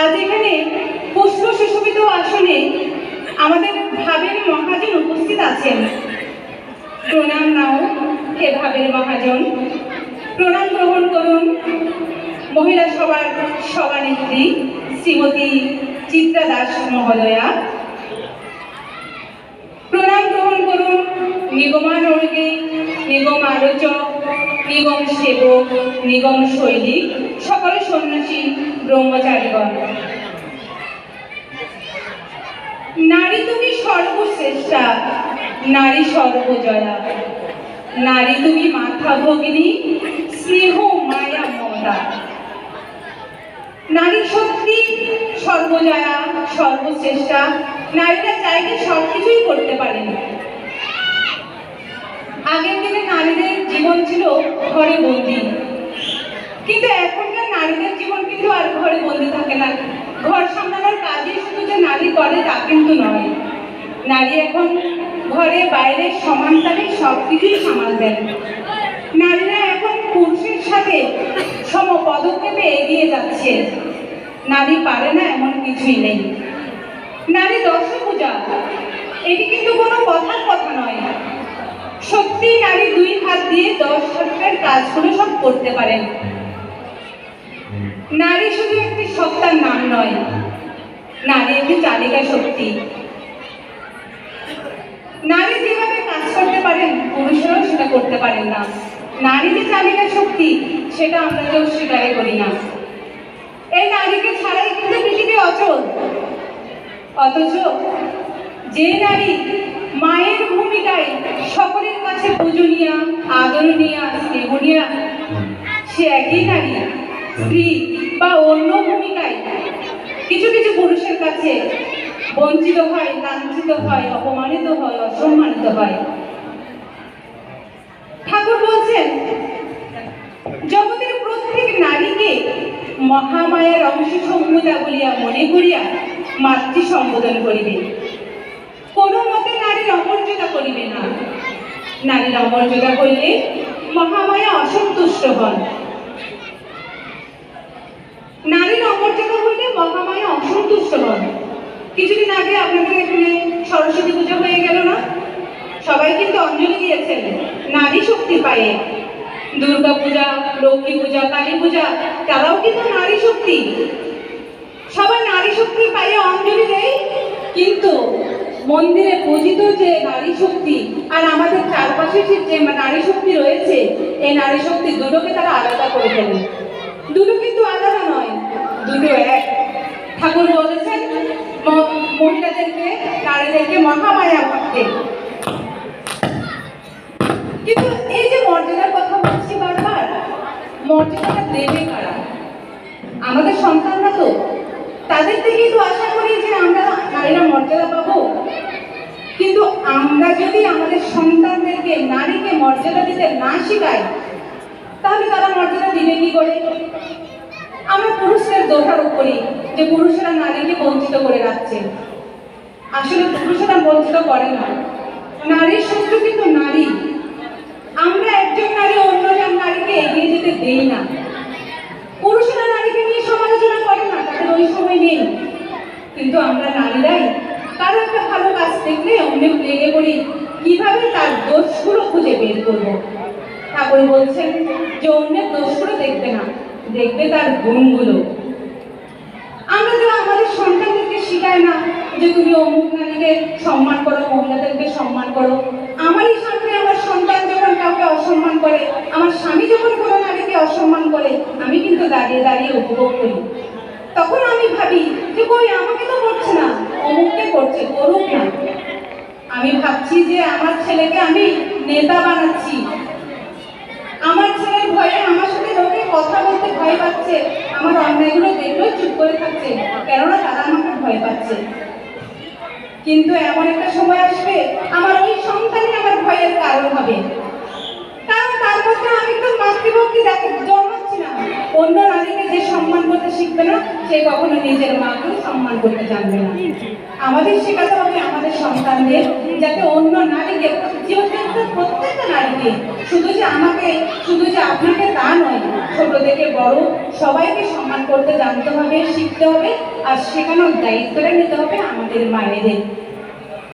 আজ এখানে পুষ্প সুশোভিত আসনে আমাদের ভাবের মহাজন উপস্থিত আছেন। প্রণাম নাও হে ভাবের মহাজন। প্রণাম গ্রহণ করুন মহিলা সভার সভানেত্রী শ্রীমতী চিত্রা দাস মহোদয়া। প্রণাম গ্রহণ করুন নিগমানর্গে নিগম আলোচক, নিগম সেবক, নিগম শৈলী সকল সন্ন্যাসী, ব্রহ্মচারীগণ। নারী তুমি সর্বশ্রেষ্ঠা, নারী সর্বজয়া। নারী তুমি মাথা ভগিনী, স্নেহ মায়া মমতা। নারী সত্যি সর্বজয়া, সর্বশ্রেষ্ঠা। নারীরা চাইলে সব কিছুই করতে পারেন। আগের দিনে নারীদের জীবন ছিল ঘরে বন্দি। কিন্তু এখনকার নারীদের জীবন কিন্তু আর ঘরে বন্দি থাকে না। ঘর সামলানোর কাজই শুধু যে নারী করে তা কিন্তু নয়। নারী এখন ঘরে, বাইরে সমানতালে সব কিছুই সামাল দেন। নারীরা এখন পুরুষের সাথে সম পদক্ষেপে এগিয়ে যাচ্ছে। নারী পারে না এমন কিছুই নেই। নারী দশ পূজা এটি কিন্তু কোনো কথার কথা নয়। সত্যি নারী দুই হাত দিয়ে দশ হাতের কাজগুলো সব করতে পারেন। নারী শুধু একটি সত্তার নাম নয়, নারী একটি চালিকা শক্তি। নারী যেভাবে কাজ করতে পারেন, পুরুষরাও সেটা করতে পারেন না। নারী যে চালিকা শক্তি, সেটা আমরা কেউ স্বীকারই করি না। এই নারীকে ছাড়াই কিন্তু পৃথিবী অচল। অথচ যে নারী মায়ের ভূমিকায় সকলের কাছে পূজনীয়া আদরণীয়া স্নেহনীয়া সে একই নারী, স্ত্রী বা অন্য ভূমিকায় কিছু কিছু পুরুষের কাছে বঞ্চিত হয়, লাঞ্ছিত হয়, অপমানিত হয়, অসম্মানিত হয়। ঠাকুর বলছেন, জগতের প্রত্যেক নারীকে মহামায়ার অংশ সম্মুদা বলিয়া মনে করিয়া মাতৃ সম্বোধন করিবে। কোনো মতে নারীর অমর্যাদা করিবে না। নারীর অমর্যাদা করিলে মহামায়া অসন্তুষ্ট হন। নারীর অমর্যাদা হইলে মহামায়া অসন্তুষ্ট হন। কিছুদিন আগে আপনাদের এখানে সরস্বতী পূজা হয়ে গেল না? সবাই কিন্তু অঞ্জলি দিয়েছেন। নারী শক্তি পায়ে। দুর্গা পূজা, লক্ষ্মী পূজা, কালী পূজা, তারাও কিন্তু নারী শক্তি। সবাই নারী শক্তি পায়ে অঞ্জলি দেয়, কিন্তু মন্দিরে পূজিত যে নারী শক্তি আর আমাদের চারপাশে যে নারী শক্তি রয়েছে, এই নারী শক্তি দুটোকে তারা আলাদা করে ফেলে। দুটো কিন্তু আলাদা নয়, দুটো এক। ঠাকুর বলেছেন মহিলাদেরকে, নারীদেরকে মহামায়া ভাবতে। কিন্তু এই যে মর্যাদার কথা বলছি বারবার, মর্যাদাটা দেবে কারা? আমাদের সন্তানরা তো। তাদের থেকেই তো আশা করি যে আমরা নারীরা মর্যাদা পাবো? কিন্তু আমরা যদি আমাদের সন্তানদেরকে, নারীকে মর্যাদা দিতে না শেখাই, তাহলে তারা মর্যাদা দিবে কি করে? আমরা পুরুষদের দোষারোপ করি যে পুরুষেরা নারীকে বঞ্চিত করে রাখছে। আসলে পুরুষেরা বঞ্চিত করে না। নারীর শত্রু কিন্তু নারী। আমরা একজন নারী, অন্যজন নারীকে এগিয়ে যেতে দেই না। পুরুষেরা নারীকে নিয়ে সমালোচনা করে না, তাদের ওই সময় নেই। কিন্তু আমরা নারীরাই কারও একটা ভালো কাজ দেখলে অনেক লেগে পড়ি। কীভাবে তার দোষগুলো খুঁজে বের করব? ঠাকুর বলছেন যে অন্যের দোষগুলো দেখবে না, দেখবে তার গুণগুলো। আমরা তো আমাদের সন্তানদেরকে শেখাই না যে তুমি অমুক নারীকে সম্মান করো, মহিলাদেরকে সম্মান করো। আমারই সামনে আমার সন্তান যখন কাউকে অসম্মান করে, আমার স্বামী যখন কোনো নারীকে অসম্মান করে, আমি কিন্তু দাঁড়িয়ে দাঁড়িয়ে উপভোগ করি। তখন আমি ভাবি যে কই, আমাকে তো করছে না। অমুককে করছে, করুক না। আমি ভাবছি যে আমার ছেলেকে আমি নেতা বানাচ্ছি। আমার ছেলের ভয়ে আমার সাথে লোকে কথা বলতে ভয় পাচ্ছে। আমার অন্যায়গুলো দেখলেও চুপ করে থাকছে, কেননা তারা আমাকে ভয় পাচ্ছে। কিন্তু এমন একটা সময় আসবে, আমার ওই সন্তানই আমার ভয়ের কারণ হবে কারণ তার করতে আমি তো মাতৃভক্তি দেখে জন্মাচ্ছি না অন্য নারীকে যে সম্মান করতে শিখবে না সে কখনো নিজের মাকে সম্মান করতে জানবে না। আমাদের শেখাতে হবে আমাদের সন্তানদের যাতে অন্য নারীকে প্রত্যেকটা নারীকে, শুধু যে আমাকে, শুধু যে আপনাকে তা নয়, ছোট থেকে বড় সবাইকে সম্মান করতে জানতে হবে, শিখতে হবে, আর শেখানোর দায়িত্বটা নিতে হবে আমাদের মায়েদের।